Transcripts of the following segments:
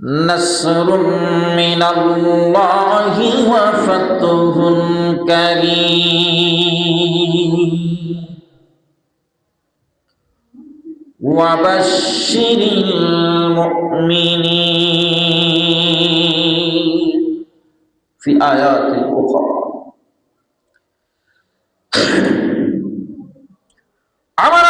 نصر من الله وفتح كريم وبشر المؤمنين في آيات أخرى আমার আল্লাহ বলেন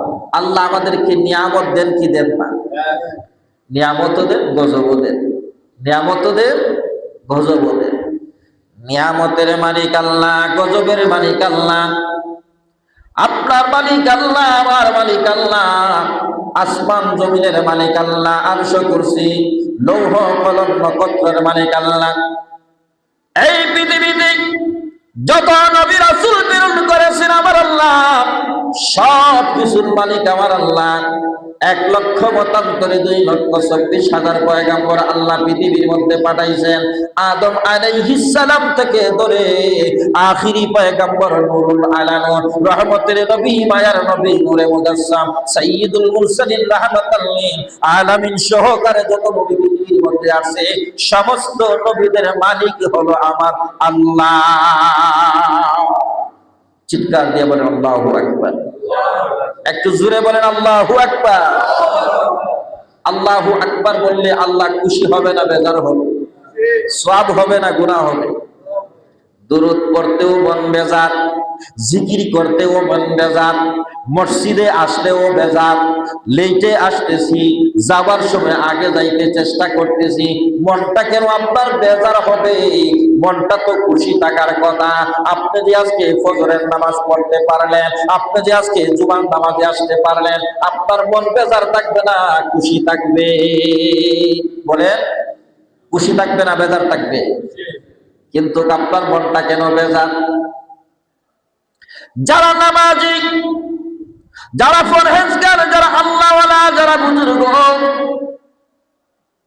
আল্লাহ আমাদেরকে নিয়ামত দেন কি দেন না? নিয়ামত দেন গজব দেন। নিয়ামত দেন গজব দেন। নিয়ামতের মালিক আল্লাহ, গজবের মালিক আল্লাহ, আপনার মালিক আল্লাহ, আমার মালিক আল্লাহ, আসমান জমিনের মালিক আল্লাহ, আরশ কুরসি, লৌহ কলম নক্ষত্রের মালিক আল্লাহ। এই পৃথিবীতে যত নবী প্রেরণ করেছেন আমার আল্লাহ, সব কিছুর মালিক আমার আল্লাহ। এক লক্ষ মতান্তরে দুই লক্ষ চব্বিশ হাজার পয়গাম্বর আল্লাহ পৃথিবীর মধ্যে পাঠাইছেন। আদম আলাইহিস সালাম থেকে ধরে আখিরি পয়গাম্বর নুরুল রহমতের নবী, মায়ার নবী সাইয়্যিদুল মুরসালিন আলামিন সহকারে যত নবী পৃথিবীর মধ্যে আছে, সমস্ত নবীদের মালিক হলো আমার আল্লাহ। চিৎকার দিয়ে বলেন, আল্লাহ আকবার। একটু জুড়ে বলেন, আল্লাহ আকবার। আল্লাহ আকবার বললে আল্লাহ খুশি হবে না, বেজার হবে। সব হবে না গুণা হবে। দুরুদ পড়তেও মন বেজাত, জিকির করতেও মন বেজাত, মসজিদে আসলেও বেজাত লেটে আসতেছি যাবার সময় আগে যাইতে চেষ্টা করতেছি, মনটা কেন আপনার বেজার হবে? মনটা তো খুশি থাকার কথা। আপনি যে আজকে ফজরের নামাজ পড়তে পারলেন, আপনি যে আজকে জুবান নামাজে আসতে পারলেন, আপনার মন বেজার থাকবে না, খুশি থাকবে। বলে খুশি থাকবে না, বেজার থাকবে? কিন্তু আপনার মনটা কেন বেজার? যারা নামাজি, যারা ফরহেজগার যারা আল্লাহওয়ালা, যারা বুজুর্গ,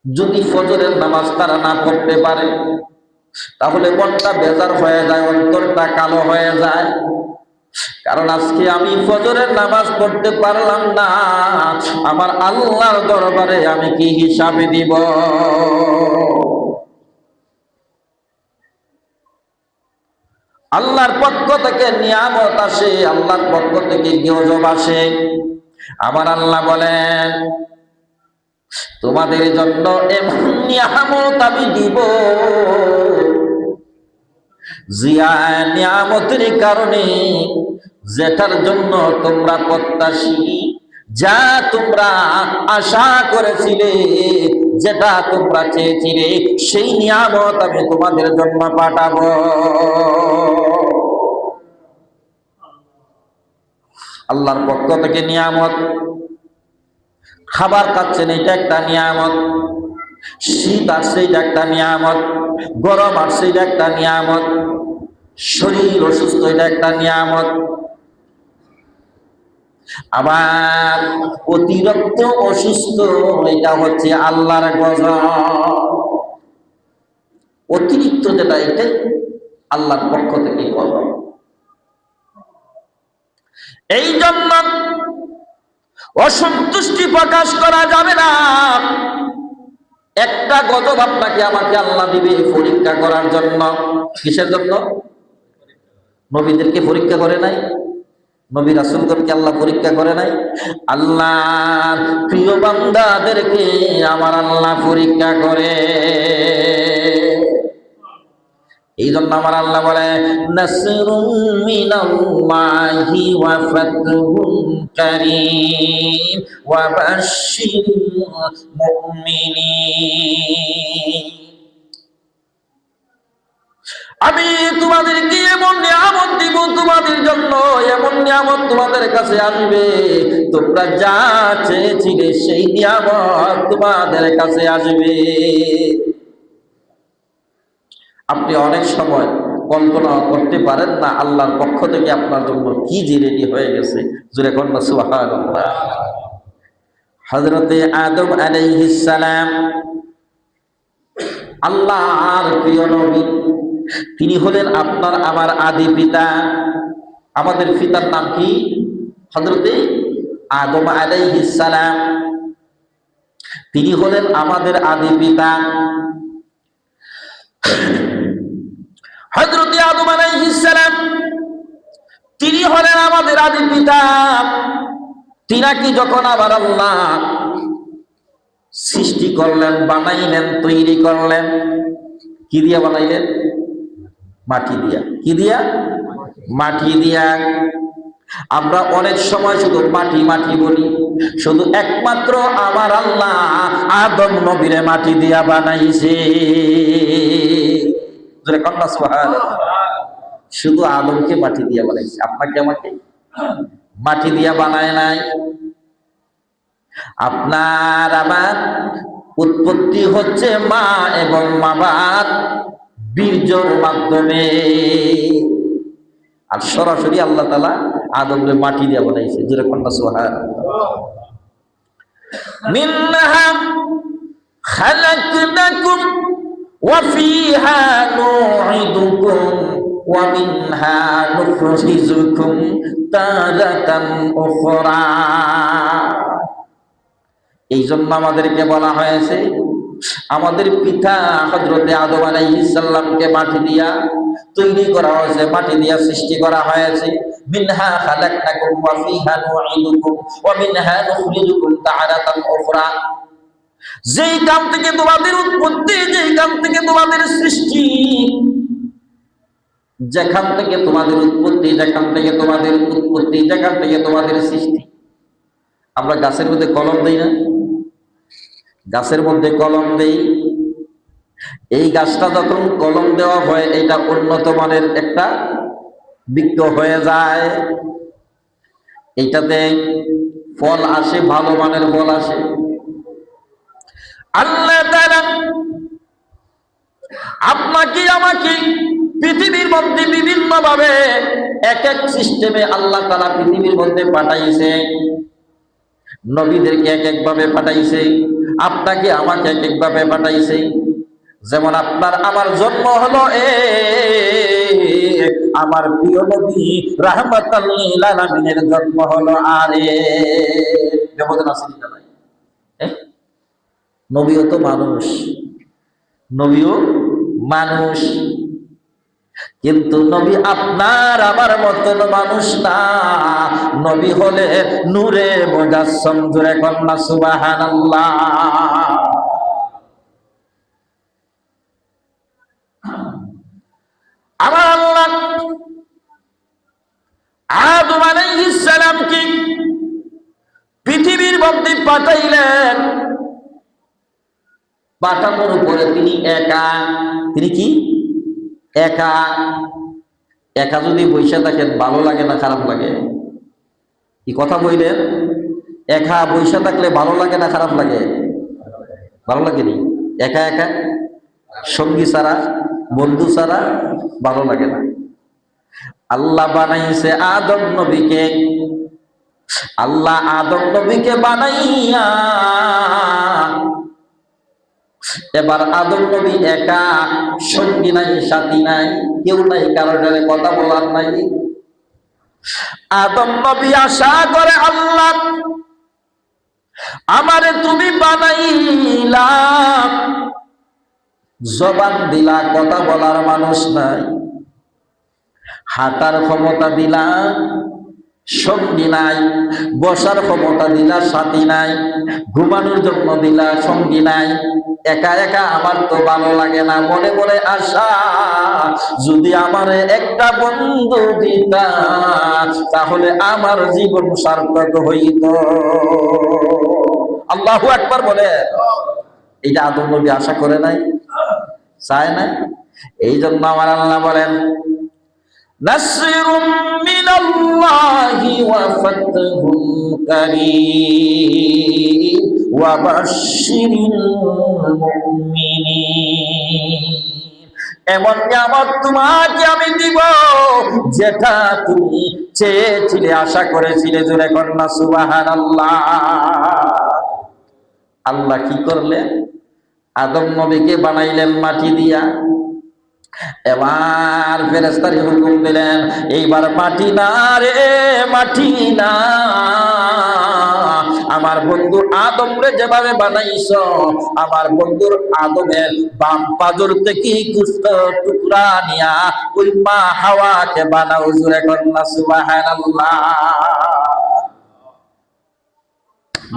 যদি ফজরের নামাজ তারা না পড়তে পারে, তাহলে মনটা বেজার হয়ে যায়, অন্তরটা কালো হয়ে যায়। কারণ আজকে আমি ফজরের নামাজ পড়তে পারলাম না, আমার আল্লাহর দরবারে আমি কি হিসাবে দিব? আল্লাহর পক্ষ থেকে নিয়ামত আসে, আল্লাহর পক্ষ থেকে গজব আসে। আমার আল্লাহ বলেন, তোমাদের জন্য এমন নিয়ামত আমি দিব, জিয়া নিয়ামতের কারণে যেটার জন্য তোমরা প্রত্যাশী, যা তোমরা আশা করেছিলে, যেটা তোমরা চেয়েছিলে, সেই নিয়ামত আমি তোমাদের জন্য পাঠাবো। আল্লাহর পক্ষ থেকে নিয়ামত। খাবার খাচ্ছেন এটা একটা নিয়ামত। শীত আসছে এটা একটা নিয়ামত। গরম আসছে এটা একটা নিয়ামত। শরীর অসুস্থ এটা একটা নিয়ামত। আবার অতিরিক্ত অসুস্থ এটা হচ্ছে আল্লাহর গজব। অতিরিক্ত যেটা এটা আল্লাহর পক্ষ থেকে গজব। এই জন্য অসন্তুষ্টি প্রকাশ করা যাবে না। একটা গজব আপনাকে আমাকে আল্লাহ দিবে পরীক্ষা করার জন্য। কিসের জন্য? নবীদেরকে পরীক্ষা করে নাই। নবী রাসুলগণকে আল্লাহ পরীক্ষা করে নাই। আল্লাহ প্রিয় বান্দাদেরকে আমার আল্লাহ পরীক্ষা করে। এই জন্য আমার আল্লাহ বলে আমি তোমাদেরকে এমন নিয়ামত দিব, তোমাদের জন্য এমন নিয়ামত তোমাদের কাছে আসবে। তোমরা যা চেয়েছিলে সেই নিয়ামত তোমাদের কাছে আসবে। আপনি অনেক সময় কল্পনা করতে পারেন না আল্লাহর পক্ষ থেকে আপনার জন্য কি যে রেডি হয়ে গেছে। জুড়ে কন্যা সুহান হজরতে আদম আলাইহিস সালাম, আল্লাহর প্রিয় নবী, তিনি হলেন আপনার আমার আদি পিতা। আমাদের পিতার নাম কি? হজরতে আদম আলাইহিস সালাম। তিনি হলেন আমাদের আদি পিতা। হজরতে আদম আলাইহিস সালাম, তিনি হলেন আমাদের আদি পিতা। তিনাকি যখন আবার আল্লাহ সৃষ্টি করলেন, বানাইলেন, তৈরি করলেন, কি দিয়া বানাইলেন? মাটি দিয়া। কি দিয়া? মাটি দিয়া। আমরা অনেক সময় শুধু মাটি মাটি বলি, শুধু একমাত্র আমার আল্লাহ আদম নবীরে মাটি দিয়া বানাইছে। শুধু আদমকে মাটি দিয়া বানাইছে। আপনাকে আমাকে? মাটি দিয়া বানায় নাই। আপনার আমার উৎপত্তি হচ্ছে মা এবং বাবার বীর্যর মাধ্যমে। আর সরাসরি আল্লাহ তালা আদমকে মাটি দিয়ে বানাইছে। যেটা কন্যা সোহার মিন্নাহা খালাকনাকুম وفيها نعيدكم ومنها نخرجكم تارة أخرى এই জন্য আমাদেরকে বলা হয়েছে আমাদের পিতা হজরতে আদম আলাইহিসসালামকে মাটি দিয়া তৈরি করা হয়েছে মাটি দিয়া সৃষ্টি করা হয়েছে মিনহা খালাকনাকুম ওয়া ফিহা নুঈদুকুম ওয়া মিনহা নুখরিজুকুম তা'আরাতান উখরা যেই কাম থেকে তোমাদের উৎপত্তি, যেই কাম থেকে তোমাদের সৃষ্টি, যেখান থেকে তোমাদের উৎপত্তি, যেখান থেকে তোমাদের উৎপত্তি, যেখান থেকে তোমাদের সৃষ্টি। আমরা গাছের মধ্যে কলম দেই না? গাছের মধ্যে কলম দেই। এই গাছটা যখন কলম দেওয়া হয়, এটা উন্নত মানের একটা বৃক্ষ হয়ে যায়। এইটাতে ফল আসে, ভালো মানের ফল আসে। আপনাকে, আমাকে পৃথিবীর মধ্যে বিভিন্ন ভাবে এক এক সিস্টেমে আল্লাহ পৃথিবীর মধ্যে পাঠাইছে। নবীদেরকে এক এক ভাবে পাঠাইছে, আপনাকে, আমাকে এক এক ভাবে পাঠাইছে। যেমন আপনার, আমার জন্ম হলো এ, আমার প্রিয় নবী রাহমাতাল লিল আলামিনের জন্ম হলো আরে। ব্যবধান? নবীও তো মানুষ। নবীও মানুষ। কিন্তু নবী আপনার আমার মতন মানুষ না। নবী হলে নূরে মুজাসসাম জুড়ে কন্যা সুবহানাল্লাহ। আমার আল্লাহ আদম আলাইহিস সালামকে পৃথিবীর মধ্যে পাঠাইলেন। পাঠানোর উপরে তিনি একা, তিনি কি? একা। একা যদি বৈশা থাকেন, ভালো লাগে না, খারাপ লাগে? কি কথা বললেন? একা বৈশা থাকলে ভালো লাগে না, খারাপ লাগে? ভালো লাগেনি? একা একা? সঙ্গী ছাড়া, বন্ধু ছাড়া ভালো লাগে না। আল্লাহ বানাইছে আদম নবীকে। আল্লাহ আদম নবীকে বানাইয়া এবার আদম নবী একা, সঙ্গী নাই, সাথী নাই, কেউ নাই, কারোর কথা বলার নাই। আদম নবী আশা করে, আল্লাহ, আমারে তুমি বানাইলা। জবান দিলা, কথা বলার মানুষ নাই। হাঁটার ক্ষমতা দিলা সঙ্গী নাই, বসার ক্ষমতা দিলা, সাথী নাই, ঘুমানোর জন্য দিলা, সঙ্গী নাই। একা একা আমার তো ভালো লাগে না, মনে মনে আশা, যদি আমার একটা বন্ধু দিতা, তাহলে আমার জীবন সার্থক হইত। আল্লাহু একবার বলে এটা আদম নবী আশা করে নাই, চায় নাই? এই জন্য আমার আল্লাহ বলেন نصر من الله وفتح قريب وبشر المؤمنين এমন নিয়ামত তোমাকে আমি দিব যেটা তুমি চেয়েছিলে আশা করেছিলে জোরে কন্যা সুবাহান আল্লাহ আল্লাহ কি করলেন আদম নবীকে বানাইলেন মাটি দিয়া এবার ফেরেস্তারি হুকুম দিলেন, এইবার মাটি না রে, মাটি না। আমার বন্ধু আদম রে যেভাবে বানাইছ, আমার বন্ধুর আদমের বাম পাজর থেকে কুষ্ঠ টুকরা নিয়া ওই মা হাওয়াকে বানাও জুড়ে কন্যা সুবহানাল্লাহ।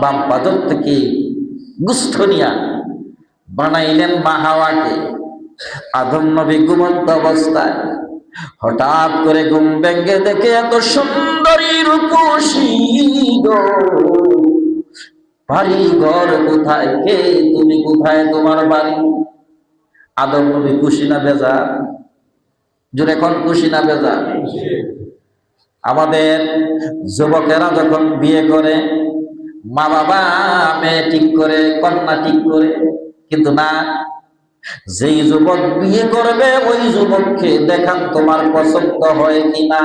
বাম পাজর থেকে গুষ্ঠ নিয়া বানাইলেন মা হাওয়াকে। আদম নবী ঘুমন্ত অবস্থায় হঠাৎ করে ঘুম ভেঙ্গে দেখে এত সুন্দরী রূপসী বাড়ি ঘর কোথায়? কে তুমি কোথায় তোমার বাড়ি? আদম নবী খুশি না বেজা জোরে এখন খুশি না বেজা আমাদের যুবকেরা যখন বিয়ে করে, মা বাবা, মেয়ে ঠিক করে, কন্যা ঠিক করে, কিন্তু না যেই যুবক বিয়ে করবে, ওই যুবককে দেখান তোমার পছন্দ হয় কিনা।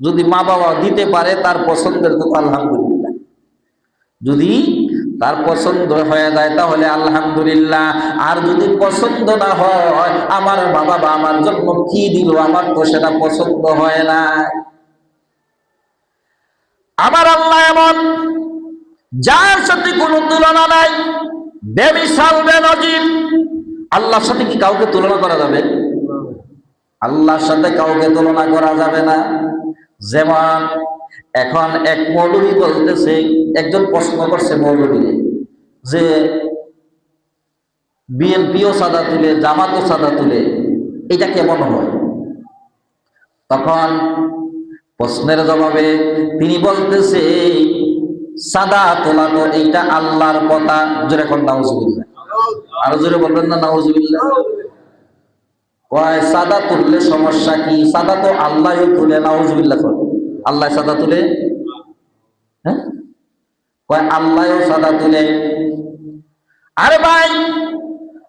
যদি মা বাবা দিতে পারে, তার পছন্দের তো আলহামদুলিল্লাহ। যদি তার পছন্দ হয়ে যায়, তাহলে আলহামদুলিল্লাহ। আর যদি পছন্দ না হয় আমার বাবা বা আমার জন্য কি দিল, আমার তো সেটা পছন্দ হয় না। আমার আল্লাহ এমন, যার সাথে কোনো তুলনা নাই। আল্লাহর সাথে কি কাউকে তুলনা করা যাবে? আল্লাহর সাথে কাউকে তুলনা করা যাবে না। যেমন, এখন এক মৌলবী বলতেছে, একজন প্রশ্ন করছে মৌলবী যে, বিএনপিও সাদা তুলে, জামাতও সাদা তুলে, এটা কেমন হয়? তখন প্রশ্নের জবাবে তিনি বলতেছে সাদা তোলা তো এইটা আল্লাহর কথা। জোরে এখন নাউজুবিল্লাহ। আরও জোরে বলবেন না নাউজুবিল্লাহ? কয়, সাদা তুললে সমস্যা কি? সাদা তো আল্লাহ তুলে, নাউজুবিল্লাহ করে আল্লাহ সাদা তুলে? হ্যাঁ? কয়, আল্লাহও সাদা তুলে। আরে ভাই,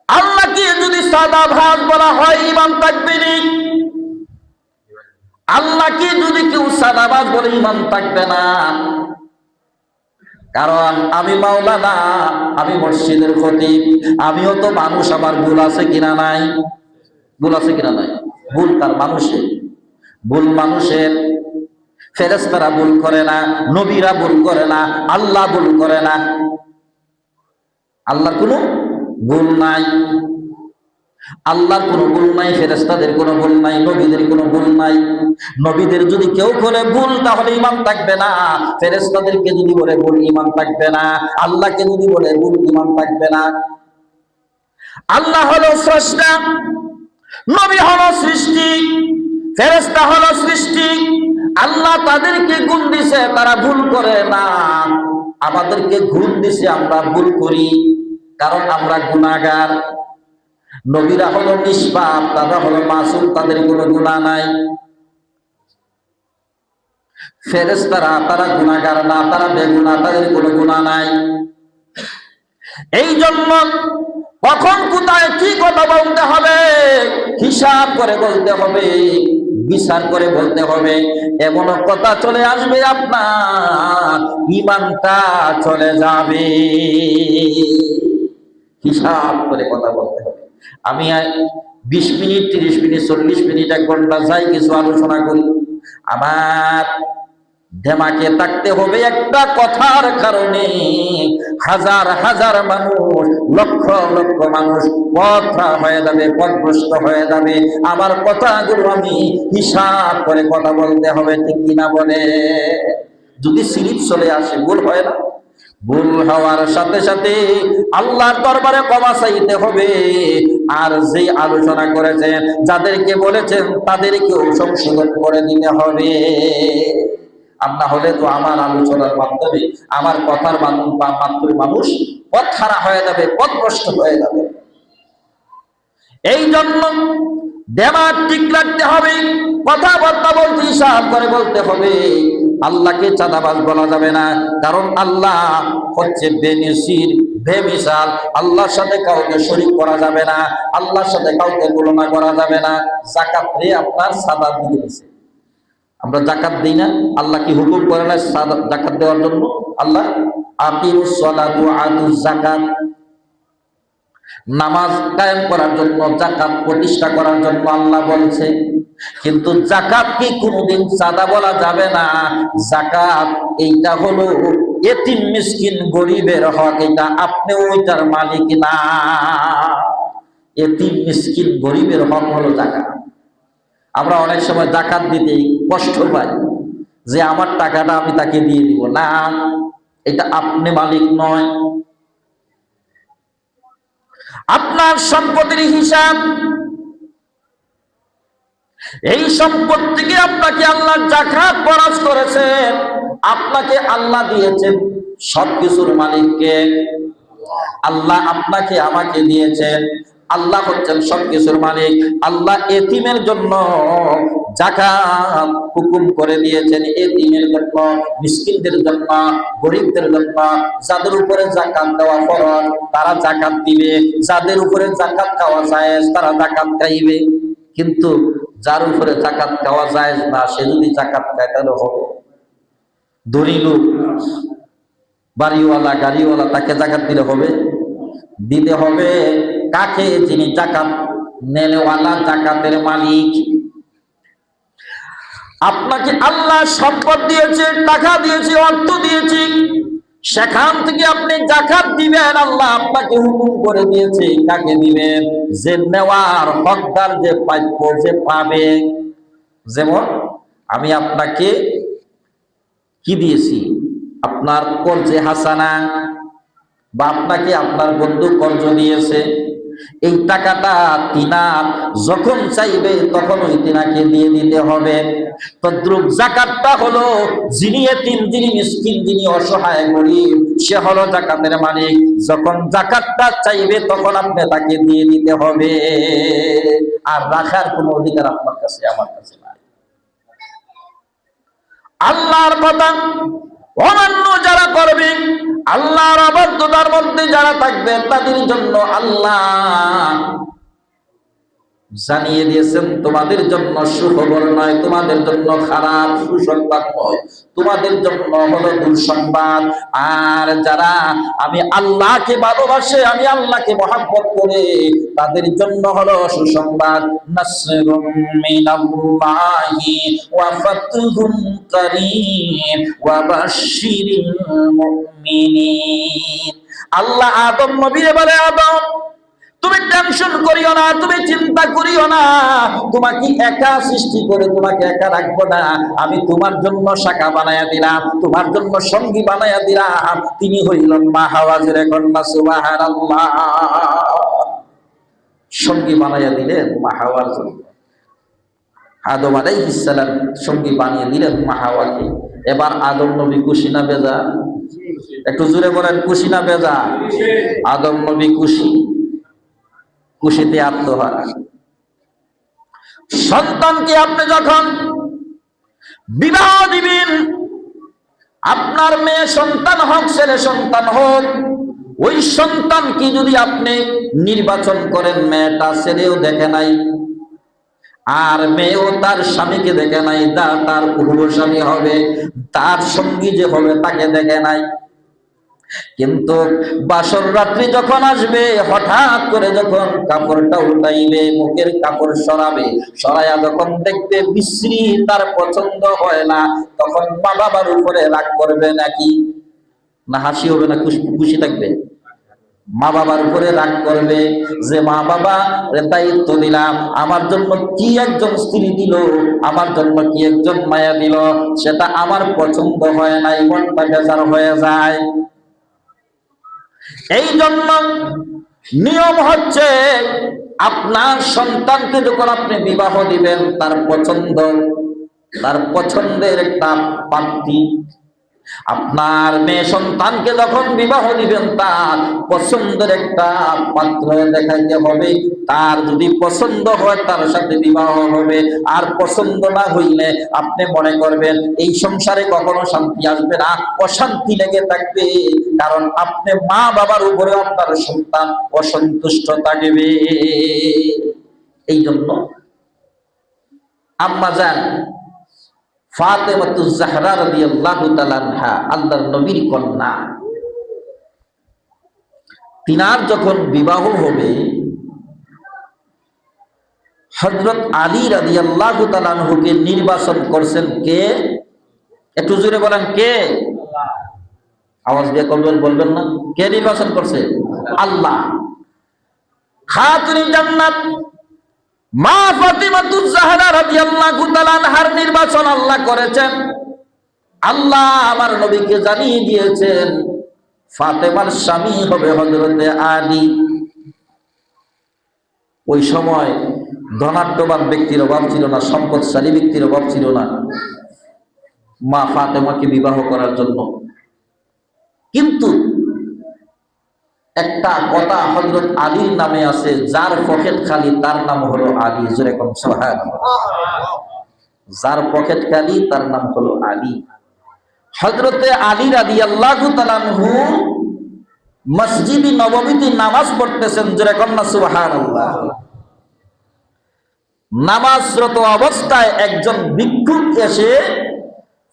আল্লাহকে যদি সাদা ভাত বলা হয় ইমান থাকবে নি? আল্লাহকে যদি কেউ সাদা সাদাবাজ বলে ইমান থাকবে না। কারণ আমি মাওলানা, আমি মসজিদের খতিব। আমিও তো মানুষ, আমার ভুল আছে কিনা নাই? ভুল আছে কিনা নাই? ভুল তার মানুষের? ভুল মানুষের। ফেরেস্তারা ভুল করে না, নবীরা ভুল করে না, আল্লাহ ভুল করে না। আল্লাহ কোনো ভুল নাই। আল্লাহর কোনো ভুল নাই ফেরেস্তাদের কোনো ভুল নাই, নবীদের কোনো ভুল নাই। নবীদের যদি কেউ করে ভুল, তাহলে ইমান থাকবে না। ফেরেস্তাদেরকে যদি বলে ভুল ইমান থাকবে না। আল্লাহকে যদি বলে ভুল ইমান থাকবে না। আল্লাহ হলো স্রষ্টা, নবী হলো সৃষ্টি ফেরেস্তা হলো সৃষ্টি। আল্লাহ তাদেরকে গুণ দিছে, তারা ভুল করে না। আমাদেরকে গুণ দিছে, আমরা ভুল করি, কারণ আমরা গুণাগার। নবীরা হলো নিষ্পাপ, তারা হলো মাসুম, তাদের কোনো গুণা নাই। ফেরেস্তারা তারা গুণাগার না, তারা বেগুনা তাদের কোনো গুণা নাই। এই জন্য কখন কোথায় কি কথা বলতে হবে, হিসাব করে বলতে হবে, বিচার করে বলতে হবে। এমন কথা চলে আসবে আপনার ইমানটা চলে যাবে। হিসাব করে কথা বলতে হবে। আমি বিশ মিনিট, তিরিশ মিনিট, চল্লিশ মিনিট, এক ঘণ্টা যাই কিছু আলোচনা করি। আমার ধেমাকে থাকতে হবে একটা কথার কারণে। হাজার হাজার মানুষ, লক্ষ লক্ষ মানুষ কথা হয়ে যাবে, পথভ্রষ্ট হয়ে যাবে। আমার কথাগুলো আমি হিসাব করে কথা বলতে হবে, ঠিক কিনা বলে? যদি সিরিপ চলে আসে, ভুল হয় না? ভুল হওয়ার সাথে সাথে আল্লাহর দরবারে ক্ষমা চাইতে হবে। আর যে আলোচনা করেছেন, যাদেরকে বলেছেন, তাদেরকেও সংশোধন করে দিতে হবে। না হলে তো আমার আলোচনার মাধ্যমে, আমার কথার মাধ্যমে মানুষ পথ হারা হয়ে যাবে, পথ নষ্ট হয়ে যাবে। এই জন্য দেমাগ ঠিক রাখতে হবে কথাবার্তা বলতে হিসাব করে বলতে হবে। আল্লাহকে চাঁদাবাজ বলা যাবে না। কারণ আল্লাহ হচ্ছে বেনিসির, বেমিসাল। আল্লাহর সাথে কাউকে শরীক করা যাবে না। আল্লাহর সাথে কাউকে তুলনা করা যাবে না। জাকাত রে আপনার সাদা দিয়ে আমরা জাকাত দিই না। আল্লাহ কি হুকুম করে না জাকাত দেওয়ার জন্য? আল্লাহ, আকিমুস সালাতু আতুজ জাকাত নামাজ কায়েম করার জন্য জাকাত প্রতিষ্ঠা করার জন্য আল্লাহ বলছে কিন্তু জাকাত কি কোনোদিন সাদা বলা যাবে না? জাকাত এইটা হলো এতিম মিসকিন গরিবের হক, এটা আপনি ওইটার মালিক না। এতিম মিসকিন গরিবের হক হলো জাকাত আমরা অনেক সময় জাকাত দিতে কষ্ট পাই যে আমার টাকাটা আমি তাকে দিয়ে দিব। না, এটা আপনি মালিক নয়। আপনার সম্পদের হিসাব এই সম্পত্তিকে আপনাকে আল্লাহ জাকাত বরাজ করেছেন। আপনাকে আল্লাহ দিয়েছেন সবকিছুর মালিককে। আল্লাহ আপনাকে আমাকে দিয়েছেন। আল্লাহ হচ্ছেন সবকিছুর মালিক। আল্লাহ এতিমের জন্য জাকাত হুকুম করে দিয়েছেন। এতিমের জন্য, মিসকিনদের জন্য, গরিবদের জন্য। যাদের উপরে জাকাত দেওয়া ফরজ, তারা জাকাত দিবে। যাদের উপরে জাকাত খাওয়া যায় তারা জাকাত খাইবে। কিন্তু যার উপরে জাকাত খাওয়া যায় না, সে যদি জাকাত খায় তাহলে হবে। ধনী লোক, বাড়িওয়ালা, গাড়িওয়ালা, তাকে জাকাত দিলে হবে। দিতে হবে কাকে? যিনি জাকাত নেনেওয়ালা, জাকাতের মালিক। আপনাকে আল্লাহ সম্পদ দিয়েছে, টাকা দিয়েছে, অর্থ দিয়েছে। সেখান থেকে আপনি জাকাত দিবেন, আল্লাহ আপনাকে হুকুম করে দিয়েছে, কাকে দিবেন? যে নেওয়ার হকদার যে প্রাপ্য যে পাবে। যেমন আমি আপনাকে কি দিয়েছি? আপনার কর্জে হাসানা বা আপনাকে আপনার বন্ধু কর্জ দিয়েছে। এই টাকাটা তিনার, যখন চাইবে তখন ওই তিনাকে দিয়ে দিতে হবে। তদ্রুপ জাকাতটা হলো, যিনি এতিম, যিনি মিসকিন, যিনি অসহায়, গরিব, সে হলো জাকাতের মালিক। যখন জাকাতটা চাইবে তখন আপনি তাকে দিয়ে দিতে হবে। আর রাখার কোনো অধিকার আপনার কাছে, আমার কাছে নাই। আল্লাহর কথা অমান্য যারা করবে, আল্লাহর অবাধ্যতার মধ্যে যারা থাকবে, তাদের জন্য আল্লাহ জানিয়ে দিয়েছেন, তোমাদের জন্য সুখবর নয়, তোমাদের জন্য খারাপ সুসংবাদ নয়। তোমাদের জন্য হলো দুঃসংবাদ। আর যারা আমি আল্লাহকে ভালোবাসে, আমি আল্লাহকে মহাব্বত করে, তাদের জন্য হলো সুসংবাদ। আল্লাহ আদম নবীরে বলে, আদম তুমি টেনশন করিও না, তুমি চিন্তা করিও না। তোমাকে একা সৃষ্টি করে তোমাকে একা রাখব না। আমি তোমার জন্য শাখা বানায়া দিলাম, তোমার জন্য সঙ্গী বানায়া দিলাম। তিনি হইলেন মা হাওয়াজের কন্যা সুবাহার সঙ্গী বানাইয়া দিলেন মা জন্য আদম আলাইহিস সালাম সঙ্গী বানিয়ে দিলেন মা এবার আদম নবী খুশি না বেজা? একটু জোরে বলেন, খুশি না বেজা? আদম নবী খুশি। খুশিতে আত্মহারা। সন্তানকে আপনি যখন বিবাহ দিবেন, আপনার মেয়ে সন্তান হোক, ছেলে সন্তান হোক, ওই সন্তানকে যদি আপনি নির্বাচন করেন, মেয়েটা ছেলেও দেখে নাই, আর মেয়েও তার স্বামীকে দেখে নাই তার পূর্ব স্বামী হবে, তার সঙ্গী যে হবে, তাকে দেখে নাই কিন্তু বাসর রাত্রি যখন আসবে, হঠাৎ করে যখন কাপড়টা উঠাইবে মুখের কাপড় সরাবে, সরাইয়া যখন দেখবে বিশ্রী, তার পছন্দ হয় না, তখন বাবার উপরে রাগ করবে নাকি? না হাসি হবে না খুশি থাকবে? মা বাবার উপরে রাগ করবে যে, মা বাবা দায়িত্ব দিলাম আমার জন্য কি একজন স্ত্রী দিল, আমার জন্য কি একজন মায়া দিল, সেটা আমার পছন্দ হয় নাই মনটা বেজার হয়ে যায়। এই জন্য নিয়ম হচ্ছে আপনার সন্তানকে যখন আপনি বিবাহ দিবেন, তার পছন্দ, তার পছন্দের একটা প্রাপ্তি আপনার মেয়ে সন্তানকে যখন বিবাহ দিবেন, তার পছন্দের একটা পাত্র দেখাইতে হবে। তার যদি পছন্দ হয়, তার সাথে বিবাহ হবে। আর পছন্দ না হইলে আপনি মনে করবেন, এই সংসারে কখনো শান্তি আসবে না। অশান্তি লেগে থাকবে। কারণ আপনি মা বাবার উপরে আপনার সন্তান অসন্তুষ্ট থাকবে। এই জন্য আম্মা যান তিনার যখন বিবাহ হবে, হযরত আলী রাদিয়াল্লাহু তাআলা আনহুকে নির্বাচন করছেন কে? একটু জোরে বলেন কে? আওয়াজ দিয়ে কবল বলবেন না। কে নির্বাচন করছে? আল্লাহ। খাতুনি জান্নাত। মা ফাতিমাতুজ জাহরা রাদিয়াল্লাহু তাআলা আনহার নির্বাচন আল্লাহ করেছেন। আল্লাহ আমার নবীকে জানিয়ে দিয়েছেন, ফাতেমার স্বামী হবে হযরতে আলী। ওই সময় ধনাঢ্যবান ব্যক্তির অভাব ছিল না, সম্পদশালী ব্যক্তির অভাব ছিল না। মা ফাতেমাকে বিবাহ করার জন্য। কিন্তু একটা কথা হজরত আলীর নামে আছে, যার পকেট খালি তার নাম হলো আলী যেরকম সোহান যার পকেট খালি তার নাম হলো আলী। হজরতে আলী রাদি আল্লাহ মসজিদি নবমীতে নামাজ পড়তেছেন যেরকম না সুবাহান নামাজরত অবস্থায় একজন ভিক্ষুক এসে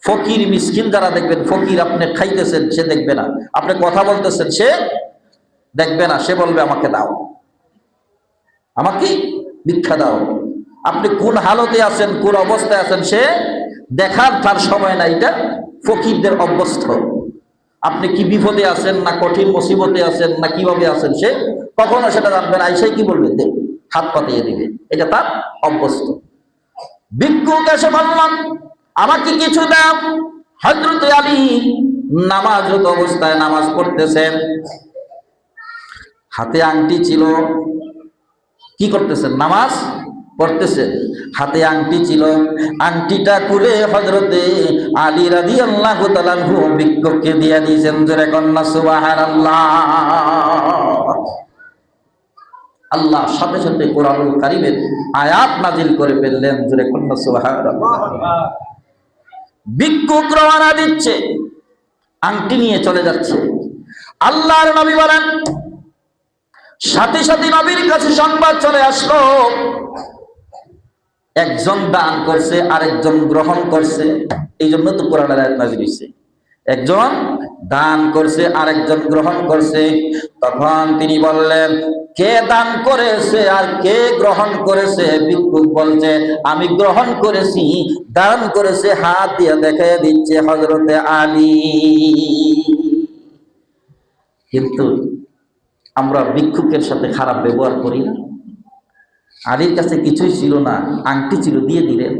ফকির মিসকিন যারা দেখবেন, ফকির আপনি খাইতেছেন, সে দেখবে না। আপনি কথা বলতেছেন, সে দেখবে না, সে বলবে, আমাকে দাও। আমাকে ভিক্ষা দাও। আপনি কোন হালতে আছেন, কোন অবস্থায় আছেন, সে দেখার তার সময় না এটা ফকিরদের অভ্যস্ত। আপনি কি বিপদে আছেন, না কঠিন মুসিবতে আছেন, না কীভাবে আছেন, সে কখনো সেটা জানবেন আইসাই কি বলবে? হাত পাতিয়ে দিবে। এটা তার অভ্যস্ত। ভিক্ষুক এসে আমাকে কিছু দাও। হজরত আলী নামাজরত অবস্থায় নামাজ পড়তেছেন। হাতে আংটি ছিল, কি করতেছেন? নামাজ পড়তেছেন। হাতে আংটি ছিল। আংটিটা খুলে হজরতে আলী রাজি আল্লাহ তালানহু ভিক্ষককে দিয়ে দিয়েছেন, জোরে কন্যা সুবাহার আল্লাহ আল্লাহ সাথে সাথে কোরআনুল কারিমের আয়াত নাজিল করে ফেললেন, জোরে কন্যা সুবাহার ভিক্ষুক রওনা দিচ্ছে, আংটি নিয়ে চলে যাচ্ছে। আল্লাহর নবী বলেন সাথে সাথে নবীর কাছে সংবাদ চলে আসলো। একজন দান করছে, আরেকজন গ্রহণ করছে। এই জন্য তো কোরআনের হয়েছে একজন দান করছে, আরেকজন গ্রহণ করছে। তখন তিনি বললেন, কে দান করেছে আর কে গ্রহণ করেছে? ভিক্ষুক বলছে, আমি গ্রহণ করেছি, দান করেছে, হাত দিয়ে দেখে দিচ্ছে হজরতে আলী। কিন্তু আমরা ভিক্ষুকের সাথে খারাপ ব্যবহার করি না। আলীর কাছে কিছুই ছিল না, আংটি ছিল, দিয়ে দিলেন।